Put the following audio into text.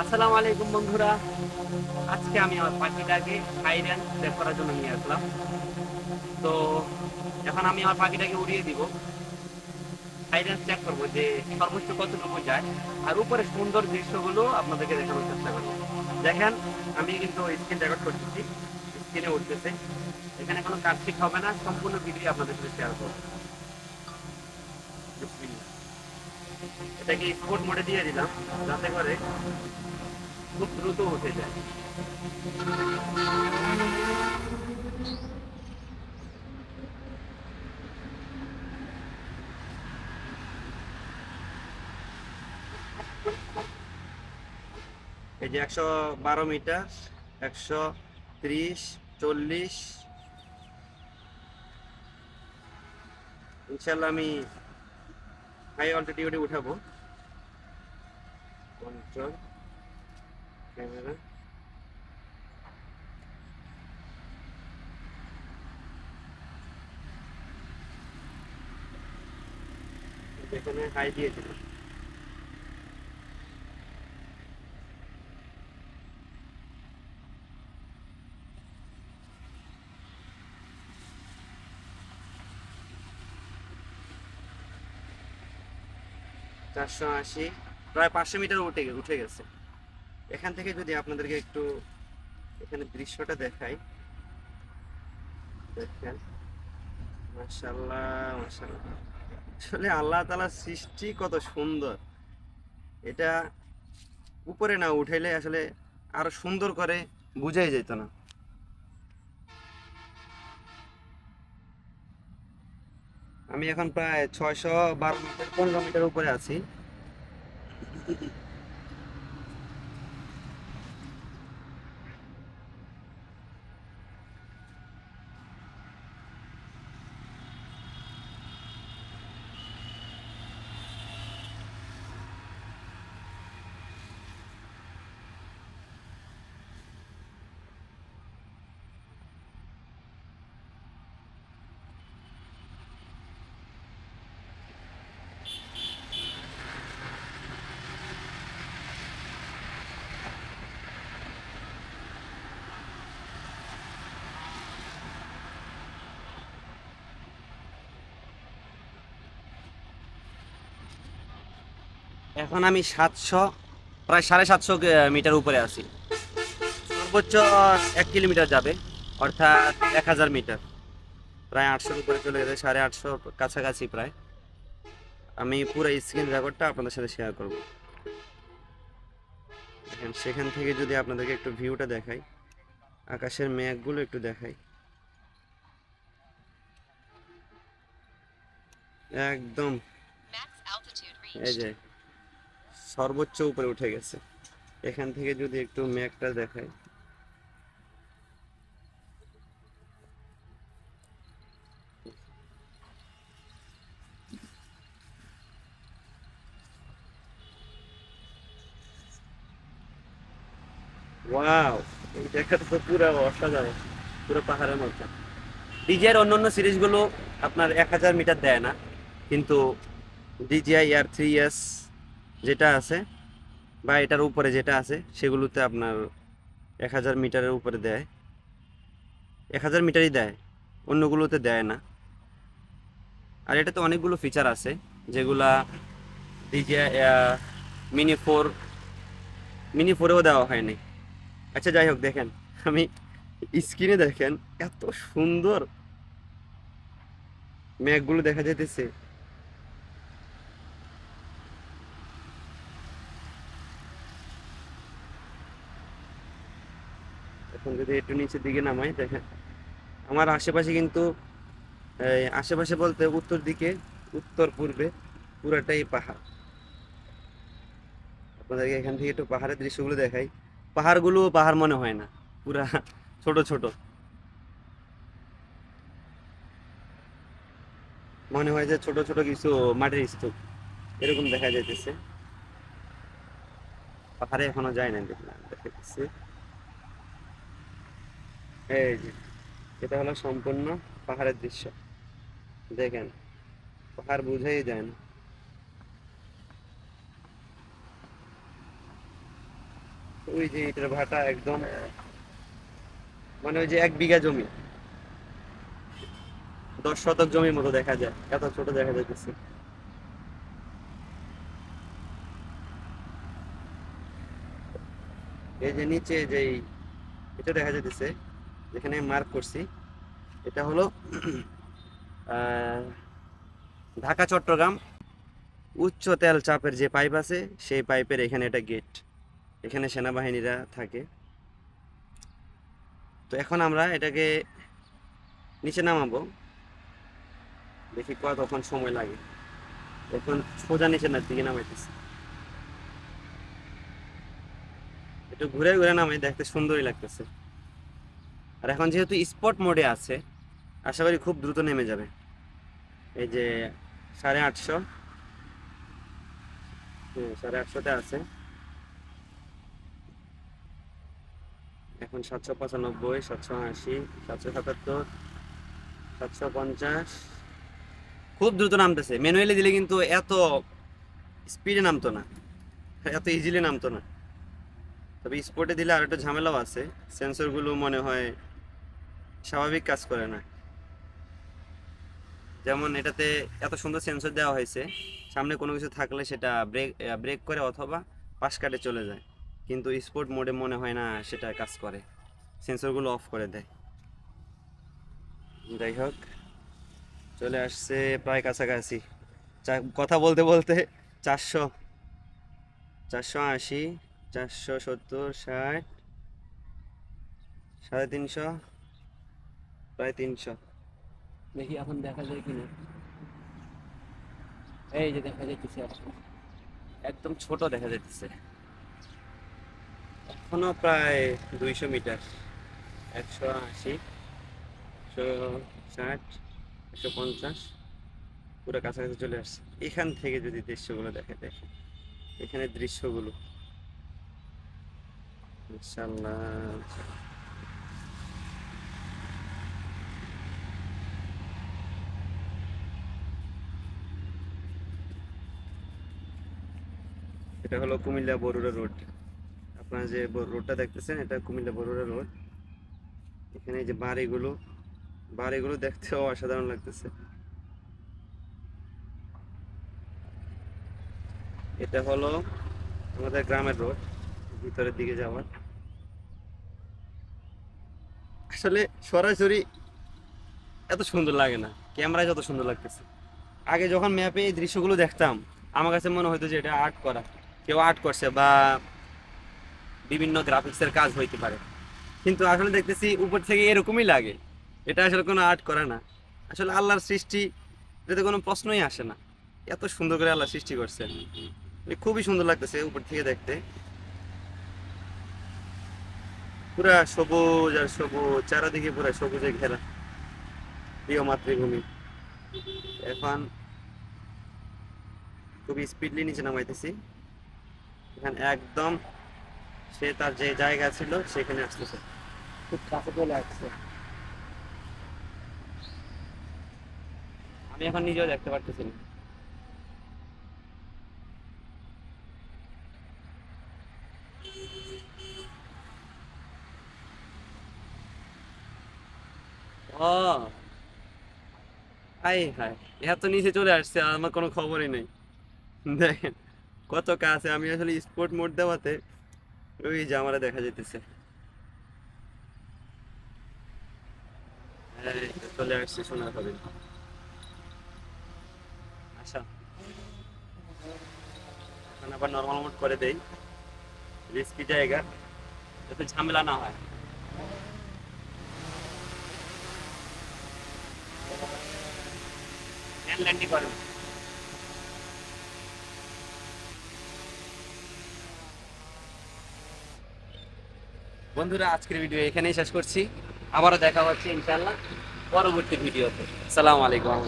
আসসালামু আলাইকুম বন্ধুরা। আজকে আমি আমার পাখিটাকে হাইরেন চেক করার জন্য নিয়ে আসলাম। তো এখন আমি আমার পাখিটাকে উড়িয়ে দিব। হাইরেন চেক করব যে সর্বোচ্চ কতটুকু যায়। আর উপরে সুন্দর দৃশ্যগুলো আপনাদেরকে দেখানোর চেষ্টা করব। দেখেন, আমি কিন্তু স্ক্রিন রেকর্ড করতেছি। স্ক্রিনে উঠতেছে। এখানে কোনো কাটছিক হবে না। সম্পূর্ণ ভিডিও আপনাদের সাথে শেয়ার করব। এটাকে স্পোর্ট মোডে দিয়ে দিলাম, যাতে করে খুব দ্রুত উঠে যায়। এই যে একশো বারো মিটার, একশো ত্রিশ, চল্লিশ, ইনশাল্লাহ আমি হাই অল্টিটিউডে উঠাবো। কন্ট্রোল ক্যামেরা এখানে হাই দিয়ে চারশো আশি, প্রায় পাঁচশো মিটার উঠে উঠে গেছে। এখান থেকে যদি আপনাদেরকে একটু এখানে দৃশ্যটা দেখাই। দেখেন। মাশাল্লাহ মাশাল্লাহ আসলে আল্লাহ তালার সৃষ্টি কত সুন্দর। এটা উপরে না উঠাইলে আসলে আরও সুন্দর করে বুঝাই যেত না। আমি এখন প্রায় ছয়শো বারো মিটার পনেরো মিটার উপরে আছি। এখন আমি সাতশো প্রায় সাড়ে সাতশো মিটার উপরে আছি। সর্বোচ্চ এক কিলোমিটার যাবে অর্থাৎ এক হাজার মিটার। প্রায় আটশোর উপরে চলে গেছে সাড়ে আটশো কাছাকাছি প্রায়। আমি পুরো স্ক্রিন রেকর্ডটা আপনাদের সাথে শেয়ার করব। দেখেন সেখান থেকে যদি আপনাদেরকে একটু ভিউটা দেখাই আকাশের মেঘগুলো একটু দেখাই। একদম। এই যে সর্বোচ্চ উপরে উঠে গেছে। এখান থেকে যদি একটু মেঘটা দেখাই। ওয়াও এই জায়গাটা তো পুরো অসাধারণ, পুরো পাহাড়ের মধ্যে ডিজের অন্যান্য সিরিজগুলো আপনার এক হাজার মিটার দেয় না, কিন্তু ডিজিআই আর থ্রি এস যেটা আছে বা এটার উপরে যেটা আছে, সেগুলোতে আপনার এক হাজার মিটারের উপরে দেয়। এক হাজার মিটারই দেয়, অন্যগুলোতে দেয় না। আর এটাতে অনেকগুলো ফিচার আছে, যেগুলা ডিজিআই মিনি ফোর মিনি ফোরেও দেওয়া হয়নি। আচ্ছা যাই হোক, দেখেন, আমি স্ক্রিনে দেখেন, এত সুন্দর। মেঘগুলো দেখা যেতেছে এখন যদি একটু নিচের দিকে নামাই, দেখেন। আমার আশেপাশে কিন্তু আশেপাশে বলতে উত্তর দিকে, উত্তর পূর্বে পুরাটাই পাহাড়। আপনাদেরকে এখান থেকে একটু পাহাড়ের দৃশ্যগুলো দেখাই। পাহাড়গুলো পাহাড় মনে হয় না, পুরা ছোট ছোট। মনে হয় যে ছোট ছোট কিছু মাটির স্তূপ, এরকম দেখা যাইতেছে। পাহাড়ে এখনও যায় না দেখলাম দেখা যাচ্ছে এই যে, এটা হলো সম্পূর্ণ পাহাড়ের দৃশ্য। দেখেন, পাহাড় বুঝাই যায় না ওই যে এটার ভাটা একদম মানে ওই যে এক বিঘা জমি। দশ শতক জমির মতো দেখা যায়, এত ছোট দেখা যাইতেছে। এই যে নিচে যে এটা দেখা যাইতেছে যেখানে মার্ক করছি। এটা হলো ঢাকা, চট্টগ্রাম, উচ্চ তেল চাপের যে পাইপ আছে, সেই পাইপের এখানে এটা গেট এখানে সেনাবাহিনীরা থাকে। তো এখন আমরা এটাকে নিচে নামাবো। দেখি কতক্ষণ সময় লাগে। এখন সোজা নিচে না দিকে নামাইতেছি। একটু ঘুরে ঘুরে নামাই, দেখতে সুন্দরই লাগতেছে। আর এখন যেহেতু স্পট মোডে আছে, আশা করি খুব দ্রুত নেমে যাবে। এই যে সাড়ে আটশো। হ্যাঁ সাড়ে আটশোতে আছে। এখন সাতশো পঁচানব্বই, সাতশো আশি, সাতশো সাতাত্তর, সাতশো পঞ্চাশ। খুব দ্রুত নামতেছে। ম্যানুয়ালি দিলে কিন্তু এত স্পিডে নামতো না। এত ইজিলি নামতো না। তবে স্পোর্টে দিলে আর একটু ঝামেলাও আছে। সেন্সরগুলো মনে হয় স্বাভাবিক কাজ করে না। যেমন এটাতে এত সুন্দর সেন্সর দেওয়া হয়েছে, সামনে কোনো কিছু থাকলে সেটা ব্রেক ব্রেক করে অথবা পাশ কাটে চলে যায়। কিন্তু স্পোর্ট মোডে মনে হয় না সেটা কাজ করে। সেন্সরগুলো অফ করে দেয়। যাই হোক, চলে আসছে প্রায় কাছাকাছি। কথা বলতে বলতে চারশো চারশো আশি, চারশো সত্তর, ষাট, সাড়ে তিনশো প্রায় তিনশো। দেখি এখন দেখা যায় কিনা। এই যে দেখা যাইতেছে একদম ছোট দেখা যাইতেছে। এখনও প্রায় দুইশো মিটার। একশো আশি একশো ষাট একশো পঞ্চাশ। পুরো কাছাকাছি চলে আসছে। এখান থেকে যদি দৃশ্যগুলো দেখে দেখে এখানে দৃশ্যগুলো। ইনশাল্লাহ এটা হলো কুমিল্লা বরুড়া রোড। আপনারা যে রোডটা দেখতেছেন, এটা কুমিল্লা বরুড়া রোড। এখানে যে বাড়িগুলো বাড়িগুলো দেখতেও অসাধারণ লাগতেছে। এটা হলো আমাদের গ্রামের রোড, ভিতরের দিকে যাওয়ার। আসলে সরাসরি এত সুন্দর লাগে না, ক্যামেরায় যত সুন্দর লাগতেছে। আগে যখন ম্যাপে এই দৃশ্যগুলো দেখতাম, আমার কাছে মনে হতো যে এটা আর্ট করা। কেউ আর্ট করছে বা বিভিন্ন গ্রাফিক্সের কাজ হইতে পারে। কিন্তু আসলে দেখতেছি উপর থেকে এরকমই লাগে। এটা আসলে কোনো আর্ট করে না। আসলে আল্লাহর সৃষ্টি এটাতে কোনো প্রশ্নই আসে না। এত সুন্দর করে আল্লাহ সৃষ্টি করছে খুবই সুন্দর লাগতেছে উপর থেকে দেখতে। পুরা সবুজ আর সবুজ, চারাদিকে পুরা সবুজে ঘেরা। প্রিয় মাতৃভূমি। এখন খুবই স্পিডলি নিচে নামাইতেছি। এখানে একদম সে তার যে জায়গা ছিল সেখানে আসতেছে। খুব কাছে চলে আসছে। আমি এখন নিজেও দেখতে পারতেছি না। ও। হাই এত নিচে চলে আসছে আমার কোনো খবরই নেই। দেখেন। কত কাছে আমি আসলে স্পোর্ট মোড দেওয়াতে ওই যে আমার দেখা যেতেছে চলে আসছে সোনার হরিণ আচ্ছা। এখন আবার নর্মাল মোড করে দেই। রিস্কি জায়গা যাতে ঝামেলা না হয়। ল্যান্ডিং করে বন্ধুরা আজকের ভিডিও এখানেই শেষ করছি। আবারও দেখা হচ্ছে ইনশাল্লাহ পরবর্তী ভিডিওতে সালাম আলাইকুম।